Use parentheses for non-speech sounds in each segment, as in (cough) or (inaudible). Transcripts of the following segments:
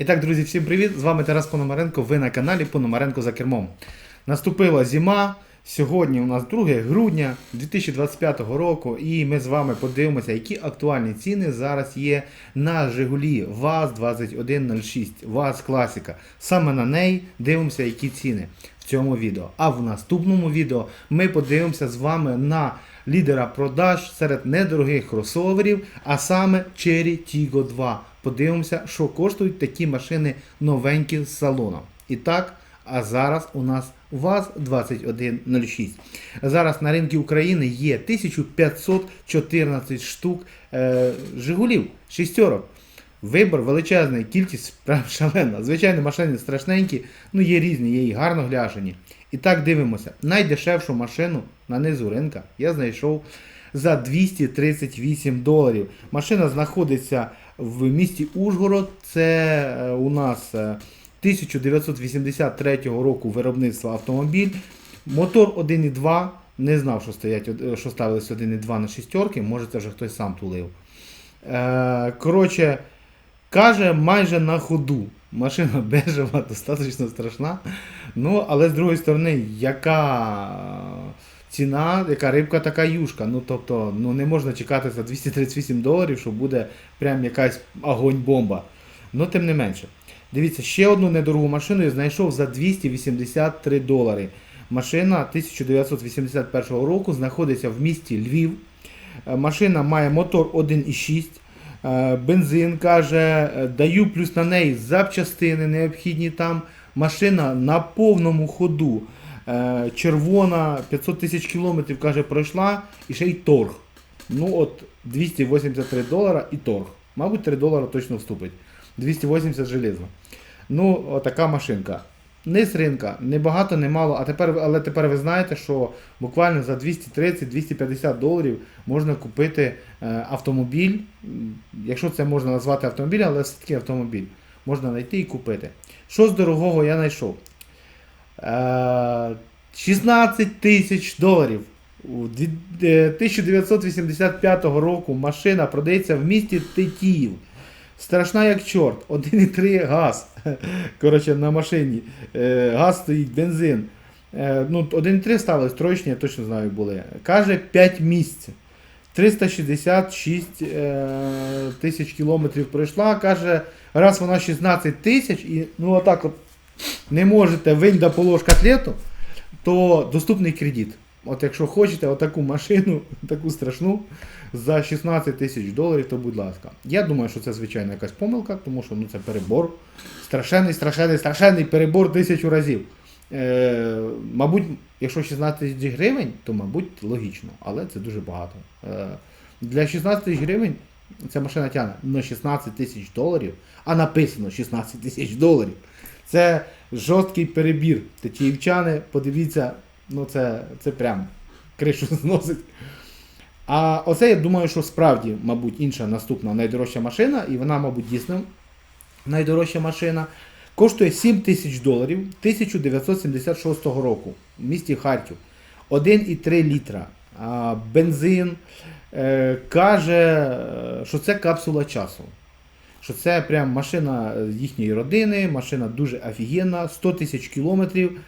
І так, друзі, всім привіт! З вами Тарас Пономаренко. Ви на каналі Пономаренко за кермом. Наступила зима. Сьогодні у нас 2 грудня 2025 року, і ми з вами подивимося, які актуальні ціни зараз є на Жигулі ВАЗ-2106, ВАЗ Класика. Саме на неї дивимося, які ціни в цьому відео. А в наступному відео ми подивимося з вами на лідера продаж серед недорогих кросоверів, а саме Cherry Tiggo 2. Подивимося, що коштують такі машини новенькі з салоном. І так, а зараз у нас ВАЗ-2106. Зараз на ринку України є 1514 штук е, Жигулів, шістерок. Вибор величезний, кількість прям шалена. Звичайно, машини страшненькі, ну є різні, є і гарно гляжені. І так дивимося. Найдешевшу машину на низу ринка я знайшов за 238 доларів. Машина знаходиться в місті Ужгород. Це е, у нас е, 1983 року виробництва автомобіль. Мотор 1.2. Не знав, що, стоять, е, що ставились 1.2 на шістерки, може це вже хтось сам тулив. Е, коротше, каже майже на ходу. Машина (laughs) бежева, достатньо страшна. Ну, але з другої сторони, яка ціна, яка рибка, така юшка. Ну, тобто, ну, не можна чекати за 238 доларів, що буде прям якась огонь-бомба. Ну, тим не менше. Дивіться, ще одну недорогу машину я знайшов за 283 долари. Машина 1981 року знаходиться в місті Львів. Е, Машина має мотор 1,6. Е, Бензин каже, е, даю плюс на неї запчастини необхідні там. Машина на повному ходу. Е, Червона 500 тисяч кілометрів каже, пройшла і ще й торг. Ну от 283 долара і торг. Мабуть, 3 долара точно вступить. 280 железно. Ну, отака машинка. Низ ринка, не багато, не мало, а тепер, але тепер ви знаєте, що буквально за 230-250 доларів можна купити е, автомобіль. Якщо це можна назвати автомобілем, але все-таки автомобіль. Можна знайти і купити. Що з дорогого я знайшов? Е, 16 тисяч доларів. У е, 1985 року машина продається в місті Тетіїв. Страшна як чорт. 1,3 газ. (laughs) Коротше, на машині. Е, газ стоїть, бензин. Е, ну, 1,3 ставили, строчні, я точно знаю, були. Каже 5 місць. 366 е, тисяч кілометрів пройшла. Каже, раз вона 16 тисяч, і ну отак от не можете винь да полож котлету, то доступний кредит. От якщо хочете отаку машину, (laughs) таку страшну, за 16 тисяч доларів, то будь ласка. Я думаю, що це звичайно якась помилка, тому що ну, це перебор. Страшенний, страшенний, страшенний перебор тисячу разів. Е, мабуть, якщо 16 тисяч гривень, то мабуть логічно, але це дуже багато. Е, для 16 тисяч гривень ця машина тягне на 16 тисяч доларів, а написано 16 тисяч доларів. Це жорсткий перебір. Тетіївчани, подивіться, ну це, це прям кришу (laughs) зносить. А оце я думаю, що справді, мабуть, інша наступна найдорожча машина, і вона, мабуть, дійсно найдорожча машина. Коштує 7 тисяч доларів 1976 року в місті Харків. 1,3 літра. Бензин. Е, каже, е, що це капсула часу. Що це прям машина їхньої родини, машина дуже офігенна, 100 тисяч кілометрів.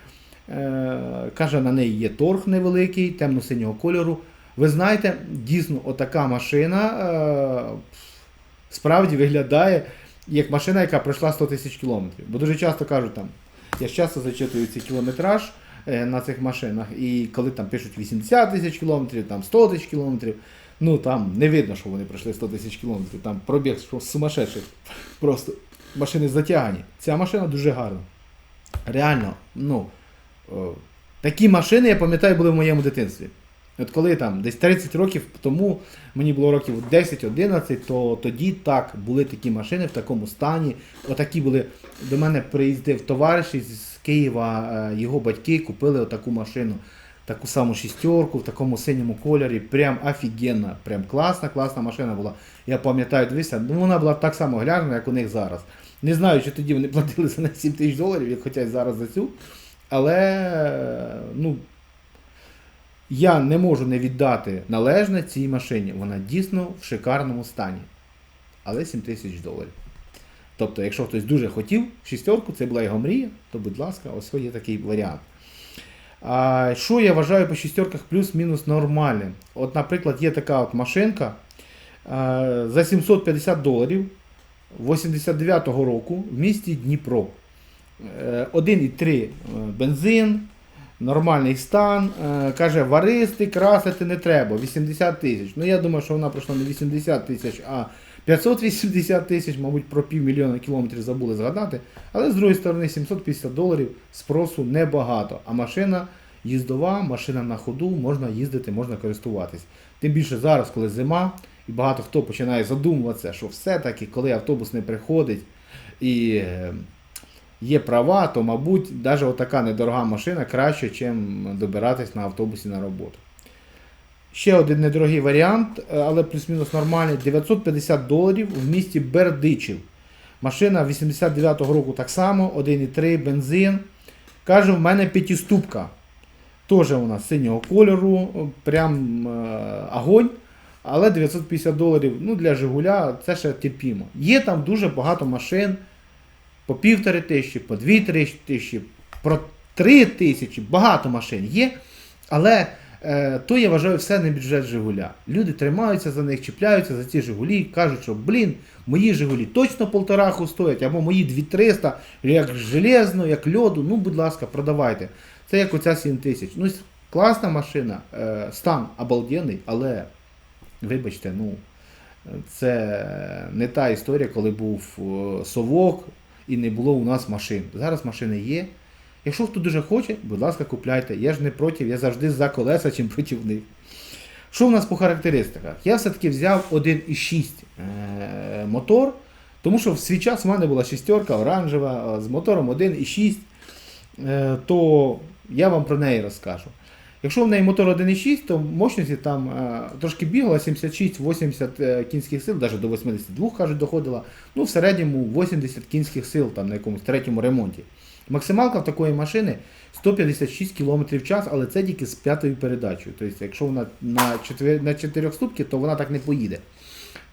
Е, каже, на неї є торг невеликий, темно-синього кольору. Ви знаєте, дійсно, отака машина е, справді виглядає як машина, яка пройшла 100 тисяч кілометрів. Бо дуже часто кажуть там, я ж часто зачитую цей кілометраж е, на цих машинах, і коли там пишуть 80 тисяч кілометрів, там 100 тисяч кілометрів, ну там не видно, що вони пройшли 100 тисяч кілометрів, там пробіг сумасшедший. Просто машини затягані. Ця машина дуже гарна. Реально, ну, о, такі машини, я пам'ятаю, були в моєму дитинстві. От коли там десь 30 років тому, мені було років 10-11, то тоді так були такі машини в такому стані. Отакі були. До мене приїздив товариш із Києва, е, його батьки купили отаку машину, таку саму шістерку в такому синьому кольорі. Прям офігенна, прям класна, класна машина була. Я пам'ятаю, дивися, ну вона була так само гляжена, як у них зараз. Не знаю, чи тоді вони платили за неї 7 тисяч доларів, як хочуть зараз за цю. Але ну, я не можу не віддати належне цій машині. Вона дійсно в шикарному стані. Але 7 тисяч доларів. Тобто, якщо хтось дуже хотів шістерку, це була його мрія, то будь ласка, ось є такий варіант. А, що я вважаю по шістерках плюс-мінус нормальним? От, наприклад, є така от машинка за 750 доларів 89-го року в місті Дніпро. Е, 1,3 бензин, нормальний стан. Е, Каже, варисти, красити не треба, 80 тисяч. Ну я думаю, що вона пройшла не 80 тисяч, а 580 тисяч, мабуть, про півмільйона кілометрів забули згадати. Але з другої сторони, 750 доларів спросу небагато. А машина їздова, машина на ходу, можна їздити, можна користуватись. Тим більше зараз, коли зима, і багато хто починає задумуватися, що все-таки, коли автобус не приходить і е, є права, то, мабуть, навіть отака недорога машина краще, ніж добиратись на автобусі на роботу. Ще один недорогий варіант, е, але плюс-мінус нормальний. 950 доларів в місті Бердичів. Машина 89-го року так само, 1,3 бензин. Каже, в мене п'ятиступка. Теж вона синього кольору, прям е, огонь. Але 950 доларів ну, для Жигуля це ще терпімо. Є там дуже багато машин по півтори тисячі, по дві-три тисячі, про три тисячі, багато машин є. Але е, то я вважаю все не бюджет Жигуля. Люди тримаються за них, чіпляються за ці Жигулі, кажуть, що блін, мої Жигулі точно полтораху стоять, або мої 2300, як железно, як льоду. Ну, будь ласка, продавайте. Це як оця 7000. Ну, класна машина, е, стан обалденний, але вибачте, ну. Це не та історія, коли був е, совок і не було у нас машин. Зараз машини є. Якщо хто дуже хоче, будь ласка, купляйте. Я ж не проти, я завжди за колеса, чим проти них. Що в нас по характеристиках? Я все-таки взяв 1,6 е, мотор, тому що в свій час в мене була шістерка оранжева з мотором 1,6, е, то я вам про неї розкажу. Якщо в неї мотор 1,6, то мощності там е, трошки бігала 76-80 е, кінських сил, навіть до 82 кажуть, доходила. Ну, в середньому 80 кінських сил там на якомусь третьому ремонті. Максималка в такої машини 156 км в час, але це тільки з п'ятою передачею. Тобто, якщо вона на 4, на 4 ступки, то вона так не поїде.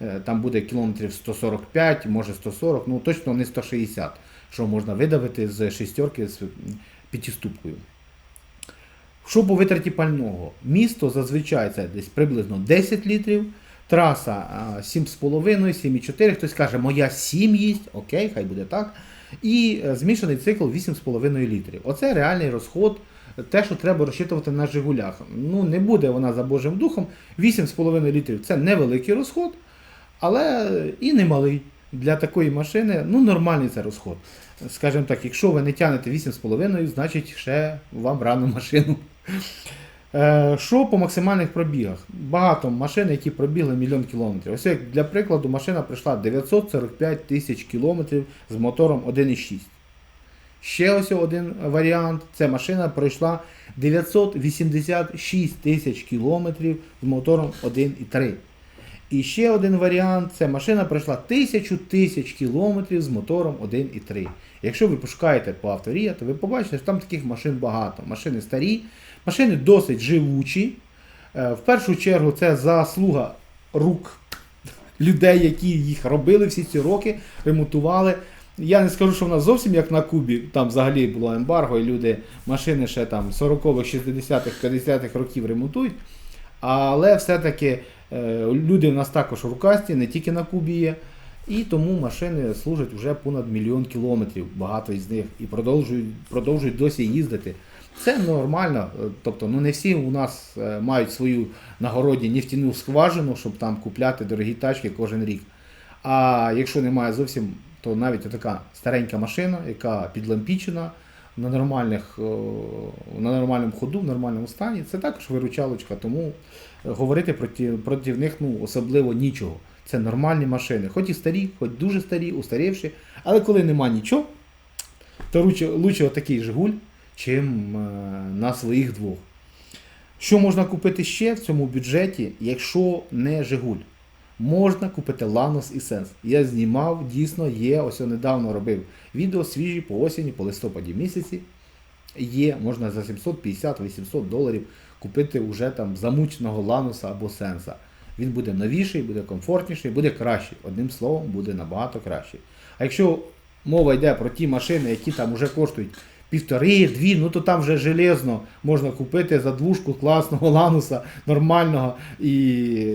Е, Там буде кілометрів 145, може 140, ну точно не 160, що можна видавити з шістерки з п'ятиступкою. Що по витраті пального? Місто зазвичай це десь приблизно 10 літрів, траса 7,5, 7,4, хтось каже, моя 7 їсть, окей, хай буде так. І е, змішаний цикл 8,5 літрів. Оце реальний розход, те, що треба розчитувати на Жигулях. Ну, не буде вона за Божим духом. 8,5 літрів це невеликий розход, але і немалий. Для такої машини ну, нормальний це розход. Скажімо так, якщо ви не тягнете 8,5, значить ще вам рано машину. Е, Що по максимальних пробігах? Багато машин, які пробігли мільйон кілометрів. Ось як для прикладу, машина пройшла 945 тисяч кілометрів з мотором 1,6. Ще ось один варіант. Ця машина пройшла 986 тисяч кілометрів з мотором 1,3. І ще один варіант це машина пройшла 1000 тисяч кілометрів з мотором 1,3. Якщо ви пошукаєте по авторія, то ви побачите, що там таких машин багато. Машини старі, машини досить живучі. Е, В першу чергу це заслуга рук людей, які їх робили всі ці роки, ремонтували. Я не скажу, що в нас зовсім як на Кубі, там взагалі було ембарго, і люди машини ще там 40-х, 60-х, 50-х років ремонтують. Але все-таки люди в нас також рукасті, не тільки на Кубі є. І тому машини служать вже понад мільйон кілометрів, багато із них, і продовжують, продовжують досі їздити. Це нормально. е, Тобто, ну не всі у нас е, мають свою нагороді нефтяну скважину, щоб там купляти дорогі тачки кожен рік. А якщо немає зовсім, то навіть така старенька машина, яка підлампічена на, нормальних, на нормальному ходу, в нормальному стані, це також виручалочка, тому е, говорити проти, проти них ну, особливо нічого. Це нормальні машини, хоч і старі, хоч дуже старі, устарівші, але коли нема нічого, то лучше, лучше отакий Жигуль, чим е, на своїх двох. Що можна купити ще в цьому бюджеті, якщо не Жигуль? Можна купити Lanos і Sense. Я знімав, дійсно є, ось я недавно робив відео свіжі по осені, по листопаді місяці. Є, можна за 750-800 доларів купити вже там замученого Лануса або Сенса. Він буде новіший, буде комфортніший, буде кращий. Одним словом, буде набагато кращий. А якщо мова йде про ті машини, які там вже коштують півтори, дві, ну то там вже железно можна купити за двушку класного лануса, нормального, і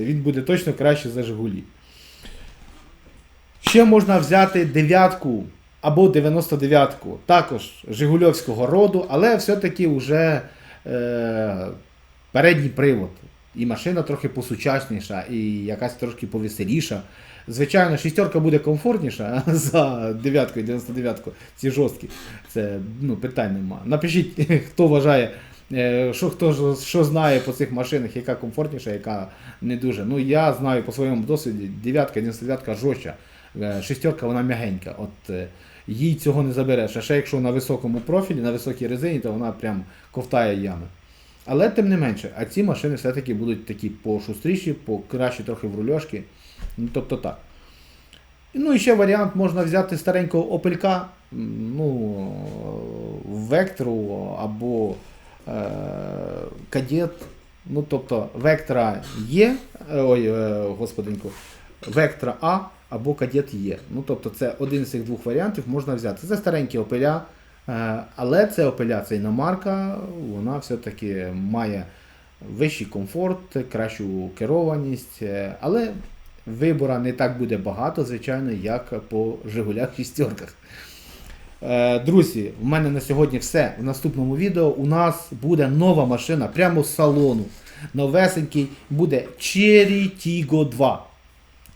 він буде точно краще за Жигулі. Ще можна взяти дев'ятку або 99-ку, також Жигульовського роду, але все-таки вже е, передній привод. І машина трохи посучасніша, і якась трошки повеселіша. Звичайно, шістерка буде комфортніша за дев'ятку і 99-ку. Ці жорсткі. Це ну, питань нема. Напишіть, хто вважає, е, що хто що знає по цих машинах, яка комфортніша, яка не дуже. Ну я знаю по своєму досвіді, дев'ятка, 99-ка жорстча. Е, Шістерка вона м'ягенька. От е, їй цього не забереш. А ще якщо на високому профілі, на високій резині, то вона прям ковтає ями. Але тим не менше, а ці машини все-таки будуть такі пошустріші, покращі трохи в рульошки. Ну, тобто так. Ну і ще варіант можна взяти старенького опелька, ну, вектору або е, кадет. Ну, тобто вектора є, е, ой, е, господинку, вектора А або кадет є. Ну, тобто це один з цих двох варіантів можна взяти. Це старенькі опеля, але це опеля, це іномарка, вона все-таки має вищий комфорт, кращу керованість, е, але вибора не так буде багато, звичайно, як по Жигулях шістерках. Е, Друзі, в мене на сьогодні все. В наступному відео у нас буде нова машина прямо з салону. Новесенький буде Cherry Tiggo 2.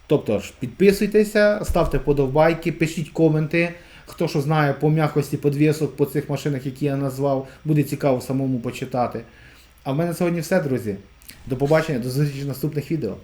Тобто ж, підписуйтеся, ставте подобайки, пишіть коменти. Хто що знає по м'якості подвісок по цих машинах, які я назвав, буде цікаво самому почитати. А в мене сьогодні все, друзі. До побачення, до зустрічі в наступних відео.